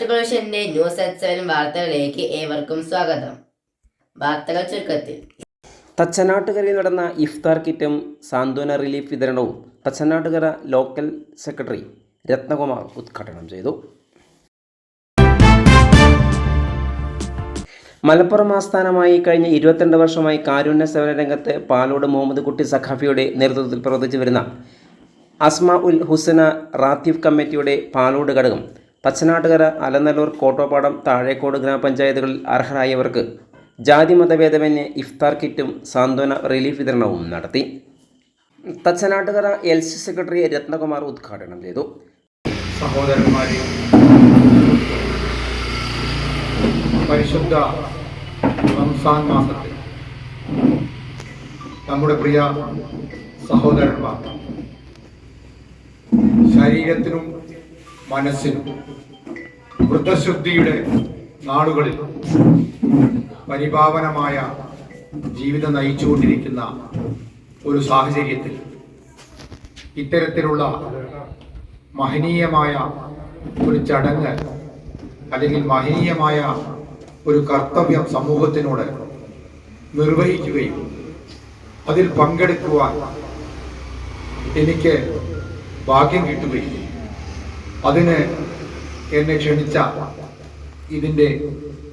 കാറ്റുപൊല്യൂഷന്റെ news seven വാർത്തകളിലേക്ക് ഏവർക്കും സ്വാഗതം. വാർത്തകൾ ചുരുക്കത്തിൽ. തച്ചനാട്ടുകരയിൽ നടന്ന ഇഫ്താർ കിറ്റും സാന്ത്വന റിലീഫ് വിതരണവും തച്ചനാട്ടുകര ലോക്കൽ സെക്രട്ടറി രത്നകുമാർ ഉദ്ഘാടനം ചെയ്തു. മലപ്പുറം ആസ്ഥാനമായി കഴിഞ്ഞ ഇരുപത്തിരണ്ട് വർഷമായി കാരുണ്യ സേവന രംഗത്ത് പാലോട് മുഹമ്മദ് കുട്ടി സഖാഫിയുടെ നേതൃത്വത്തിൽ പ്രവർത്തിച്ചു വരുന്ന അസ്മ ഉൽ ഹുസന റാത്തിഫ് കമ്മിറ്റിയുടെ പാലോട് ഘടകം തച്ചനാട്ടുകര അലനല്ലൂർ കോട്ടോപ്പാടം താഴേക്കോട് ഗ്രാമപഞ്ചായത്തുകളിൽ അർഹരായവർക്ക് ജാതി മതഭേദമന്യേ ഇഫ്താർ കിറ്റും സാന്ത്വന റിലീഫ് വിതരണവും നടത്തി. Thachanattukara L C secretary Rathnakumar ഉദ്ഘാടനം ചെയ്തു. സഹോദരന്മാരെയും പരിശുദ്ധ റംസാൻ മാസത്തിൽ നമ്മുടെ പ്രിയ സഹോദരന്മാർ ശരീരത്തിനും മനസ്സിനും വൃദ്ധശുദ്ധിയുടെ നാളുകളിൽ പരിപാവനമായ ജീവിതം നയിച്ചുകൊണ്ടിരിക്കുന്ന ഒരു സാഹചര്യത്തിൽ ഇത്തരത്തിലുള്ള മഹനീയമായ ഒരു ചടങ്ങ് അല്ലെങ്കിൽ മഹനീയമായ ഒരു കർത്തവ്യം സമൂഹത്തിനോട് നിർവഹിക്കുകയും അതിൽ പങ്കെടുക്കുവാൻ എനിക്ക് ഭാഗ്യം കിട്ടുകയും അതിന് എന്നെ ക്ഷണിച്ച ഇതിന്റെ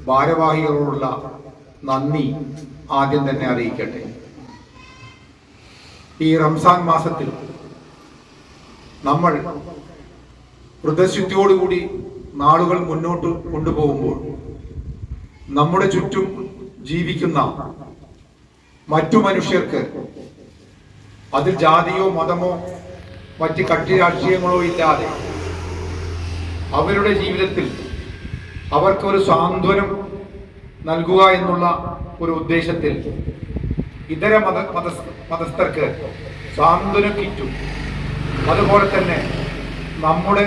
ഭാരവാഹികളോടുള്ള നന്ദി ആദ്യം തന്നെ അറിയിക്കട്ടെ. ഈ റംസാൻ മാസത്തിൽ നമ്മൾ വൃദ്ധശുദ്ധിയോടുകൂടി നാളുകൾ മുന്നോട്ട് കൊണ്ടുപോകുമ്പോൾ നമ്മുടെ ചുറ്റും ജീവിക്കുന്ന മറ്റു മനുഷ്യർക്ക് അതിൽ ജാതിയോ മതമോ മറ്റ് കക്ഷി രാഷ്ട്രീയങ്ങളോ ഇല്ലാതെ അവരുടെ ജീവിതത്തിൽ അവർക്കൊരു സാന്ത്വനം നൽകുക എന്നുള്ള ഒരു ഉദ്ദേശത്തിൽ ഇതര മത മത മതസ്ഥർക്ക് സാന്ത്വനം കിറ്റും. അതുപോലെ തന്നെ നമ്മുടെ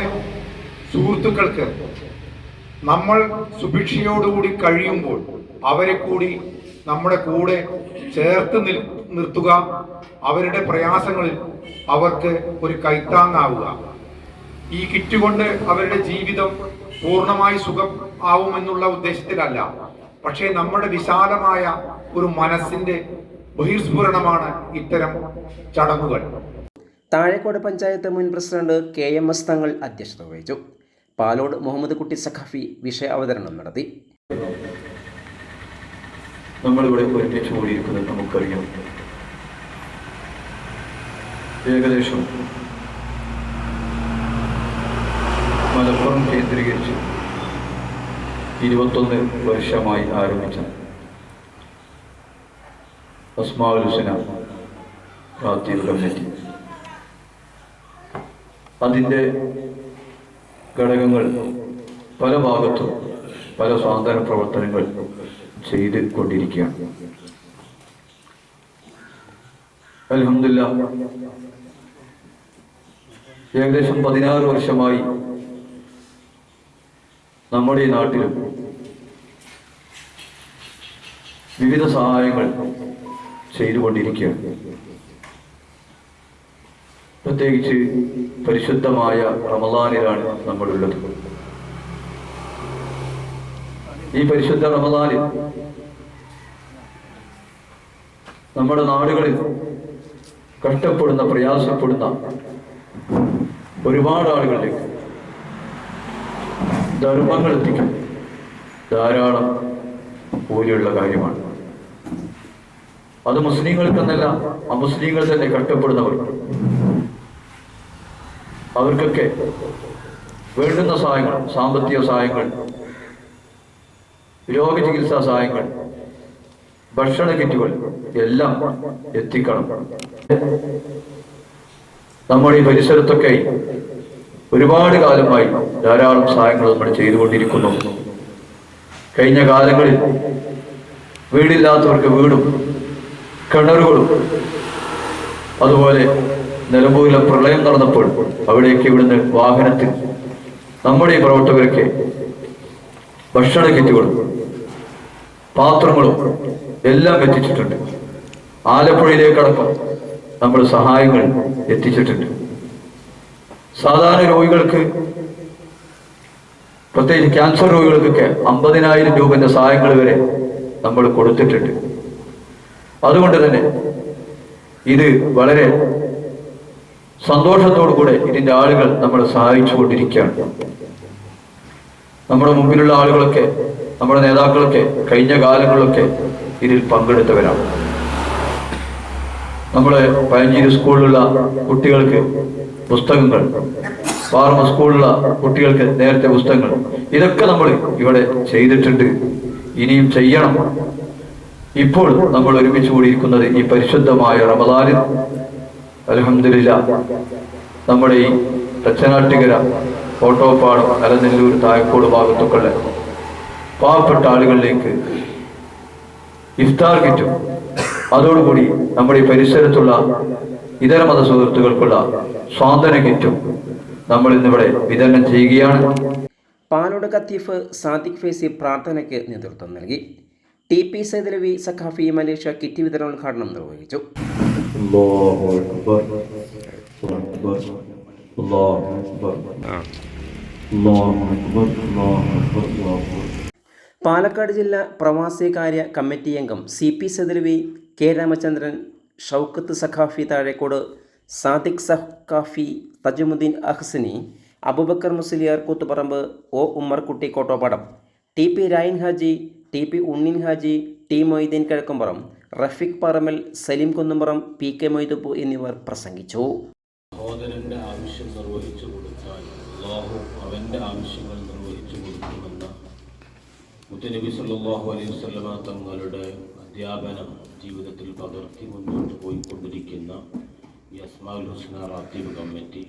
സുഹൃത്തുക്കൾക്ക് നമ്മൾ സുഭിക്ഷയോടുകൂടി കഴിയുമ്പോൾ അവരെ കൂടി നമ്മുടെ കൂടെ ചേർത്ത് നിൽ നിർത്തുക. അവരുടെ പ്രയാസങ്ങളിൽ അവർക്ക് ഒരു കൈത്താങ്ങാവുക. ഈ കിറ്റ് കൊണ്ട് അവരുടെ ജീവിതം പൂർണമായി സുഖം ആവുമെന്നുള്ള ഉദ്ദേശത്തിലല്ല. പക്ഷേ നമ്മുടെ വിശാലമായ ഒരു മനസ്സിന്റെ ബഹിർസ്ഫുരണമാണ് ഇത്തരം ചടങ്ങുകൾ. താഴേക്കോട് പഞ്ചായത്ത് മുൻ പ്രസിഡന്റ് കെ എം എസ് തങ്ങൾ അധ്യക്ഷത വഹിച്ചു. പാലോട് മുഹമ്മദ് കുട്ടി സഖാഫി വിഷയ അവതരണം നടത്തി. നമ്മളിവിടെ ഒരുമിച്ച് കൂടിയിരിക്കുന്നത് നമുക്കറിയാം. ഏകദേശം മലപ്പുറം കേന്ദ്രീകരിച്ച് ഇരുപത്തൊന്ന് വർഷമായി ആരംഭിച്ച അസ്മാവലുസന റാത്തീവ് കമ്മിറ്റി അതിന്റെ ഘടകങ്ങൾ പല ഭാഗത്തും പല സ്വാതന്ത്ര്യ പ്രവർത്തനങ്ങൾ ചെയ്ത് കൊണ്ടിരിക്കുകയാണ് അലഹമില്ല ഏകദേശം പതിനാറ് വർഷമായി നമ്മുടെ ഈ നാട്ടിലും വിവിധ സഹായങ്ങൾ ചെയ്തുകൊണ്ടിരിക്കുകയാണ്. പ്രത്യേകിച്ച് പരിശുദ്ധമായ റമദാനിലാണ് നമ്മളുള്ളത്. ഈ പരിശുദ്ധ റമദാനിൽ നമ്മുടെ നാടുകളിൽ കഷ്ടപ്പെടുന്ന പ്രയാസപ്പെടുന്ന ഒരുപാട് ആളുകളിലേക്ക് ധർമ്മങ്ങൾ എത്തിക്കും ധാരാളം കൂലിയുള്ള കാര്യമാണ്. അത് മുസ്ലിങ്ങൾക്കെന്നല്ല അമുസ്ലിങ്ങൾ തന്നെ കഷ്ടപ്പെടുന്നവർ. അവർക്കൊക്കെ വേണ്ടുന്ന സഹായങ്ങൾ സാമ്പത്തിക സഹായങ്ങൾ രോഗചികിത്സാ സഹായങ്ങൾ ഭക്ഷണ കിറ്റുകൾ എല്ലാം എത്തിക്കണം. നമ്മുടെ ഈ പരിസരത്തൊക്കെ ഒരുപാട് കാലമായി ധാരാളം സഹായങ്ങൾ നമ്മൾ ചെയ്തുകൊണ്ടിരിക്കുന്നു. കഴിഞ്ഞ കാലങ്ങളിൽ വീടില്ലാത്തവർക്ക് വീടും കിണറുകളും അതുപോലെ നിലമ്പൂരിലെ പ്രളയം നടന്നപ്പോൾ അവിടേക്ക് ഇവിടുന്ന് വാഹനത്തിൽ നമ്മുടെ പ്രവർത്തകരൊക്കെ ഭക്ഷണ കിറ്റുകളും പാത്രങ്ങളും എല്ലാം എത്തിച്ചിട്ടുണ്ട്. ആലപ്പുഴയിലേക്കടക്കം നമ്മൾ സഹായങ്ങൾ എത്തിച്ചിട്ടുണ്ട്. സാധാരണ രോഗികൾക്ക് പ്രത്യേകിച്ച് ക്യാൻസർ രോഗികൾക്കൊക്കെ അമ്പതിനായിരം രൂപന്റെ സഹായങ്ങൾ വരെ നമ്മൾ കൊടുത്തിട്ടുണ്ട്. അതുകൊണ്ട് തന്നെ ഇത് വളരെ സന്തോഷത്തോടു കൂടെ ഇതിന്റെ ആളുകൾ നമ്മളെ സഹായിച്ചു കൊണ്ടിരിക്കുകയാണ് നമ്മുടെ മുമ്പിലുള്ള ആളുകളൊക്കെ നമ്മുടെ നേതാക്കളൊക്കെ കഴിഞ്ഞ കാലങ്ങളിലൊക്കെ ഇതിൽ പങ്കെടുത്തവരാണ്. നമ്മളെ പഴഞ്ചേരി സ്കൂളിലുള്ള കുട്ടികൾക്ക് പുസ്തകങ്ങൾ പാർമ സ്കൂളിലുള്ള കുട്ടികൾക്ക് നേരത്തെ പുസ്തകങ്ങൾ ഇതൊക്കെ നമ്മൾ ഇവിടെ ചെയ്തിട്ടുണ്ട്. ഇനിയും ചെയ്യണം. ഇപ്പോൾ നമ്മൾ ഒരുമിച്ച് കൂടിയിരിക്കുന്നത് ഈ പരിശുദ്ധമായ റമദാനിൽ. അലഹമില്ല നമ്മുടെ ഈ തച്ചനാട്ടുകര ഓട്ടോപ്പാടം അലനെല്ലൂർ തായക്കോട് ഭാഗത്തൊക്കെ പാവപ്പെട്ട ആളുകളിലേക്ക് ഇഫ്താർ കിറ്റും അതോടുകൂടി നമ്മുടെ ഈ പരിസരത്തുള്ള ഇതര മത സുഹൃത്തുക്കൾക്കുള്ള സ്വാതന്ത്ര്യ കിറ്റും നമ്മൾ ഇന്നിവിടെ വിതരണം ചെയ്യുകയാണ്. പാനോട് കത്തീഫ് സാദിഖ് ഫേസി പ്രാർത്ഥനയ്ക്ക് നേതൃത്വം നൽകി. T P Saidalavi Saqafi Malaysia kit വിതരണ ഉദ്ഘാടനം നിർവഹിച്ചു. പാലക്കാട് ജില്ലാ പ്രവാസി കാര്യ കമ്മിറ്റി അംഗം C P Sadalavi K Ramachandran Shoukath Saqafi Thazhekode Sadiq Saqafi Thajumuddeen Ahsani Abubakar Musliyar Koothuparamba O Ummerkutty Kottopadam T P Rayan Haji T P Unnin Haji T Moideen Kizhakkumpuram Rafeeq Paramal Saleem Kunnumpuram P K Moiduppu എന്നിവർ പ്രസംഗിച്ചു. സഹോദരന്റെ ആവശ്യം നിർവഹിച്ചു കൊടുത്താൽ അള്ളാഹു ആവശ്യങ്ങൾ നിർവഹിച്ചു കൊടുക്കുമെന്ന അലൈഹി തങ്ങളുടെ അധ്യാപനം ജീവിതത്തിൽ പകർത്തി മുന്നോട്ട് പോയിക്കൊണ്ടിരിക്കുന്ന യസ്മാൽ ഹുസ്ന റാത്തീബ് കമ്മിറ്റി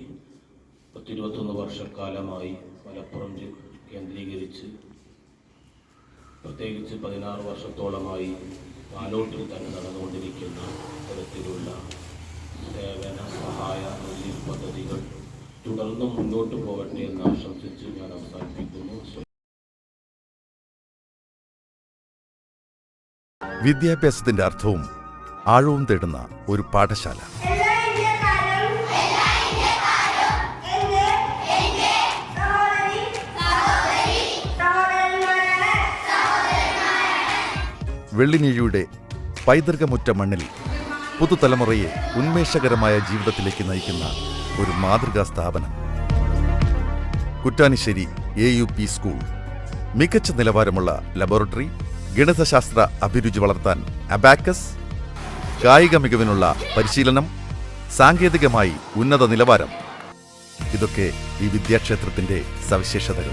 പത്തിരുപത്തൊന്ന് വർഷക്കാലമായി മലപ്പുറം കേന്ദ്രീകരിച്ച് പ്രത്യേകിച്ച് പതിനാറ് വർഷത്തോളമായി പാലോട്ടിൽ തന്നെ നടന്നുകൊണ്ടിരിക്കുന്ന തരത്തിലുള്ള സേവന സഹായ പദ്ധതികൾ തുടർന്നും മുന്നോട്ട് പോകട്ടെ എന്ന് ആശംസിച്ച് ഞാൻ അവസാനിപ്പിക്കുന്നു. വിദ്യാഭ്യാസത്തിന്റെ അർത്ഥവും ആഴവും തേടുന്ന ഒരു പാഠശാല. വെള്ളിനീഴിയുടെ പൈതൃകമുറ്റ മണ്ണിൽ പുതുതലമുറയെ ഉന്മേഷകരമായ ജീവിതത്തിലേക്ക് നയിക്കുന്ന ഒരു മാതൃകാ സ്ഥാപനം. Kuttanissery A U P school മികച്ച നിലവാരമുള്ള ലബോറട്ടറി ഗണിതശാസ്ത്ര അഭിരുചി വളർത്താൻ അബാക്കസ് കായിക മികവിനുള്ള പരിശീലനം സാങ്കേതികമായി ഉന്നത നിലവാരം. ഇതൊക്കെ ഈ വിദ്യാക്ഷേത്രത്തിന്റെ സവിശേഷതകൾ.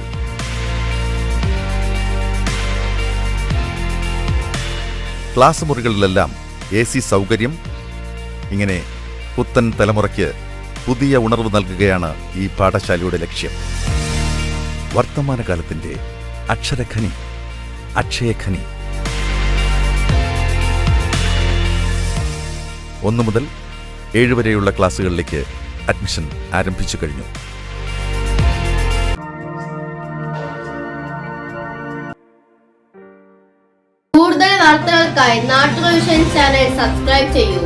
ക്ലാസ് മുറികളിലെല്ലാം എ സി സൗകര്യം. ഇങ്ങനെ പുത്തൻ തലമുറയ്ക്ക് പുതിയ ഉണർവ് നൽകുകയാണ് ഈ പാഠശാലയുടെ ലക്ഷ്യം. വർത്തമാനകാലത്തിന്റെ അക്ഷരഖനി. അക്ഷയഖനി. ഒന്നു മുതൽ ഏഴ് വരെയുള്ള ക്ലാസ്സുകളിലേക്ക് അഡ്മിഷൻ ആരംഭിച്ചു കഴിഞ്ഞു. കൂടുതൽ വാർത്തകൾക്കായി നാട്ടുകൾ ചാനൽ സബ്സ്ക്രൈബ് ചെയ്യൂ.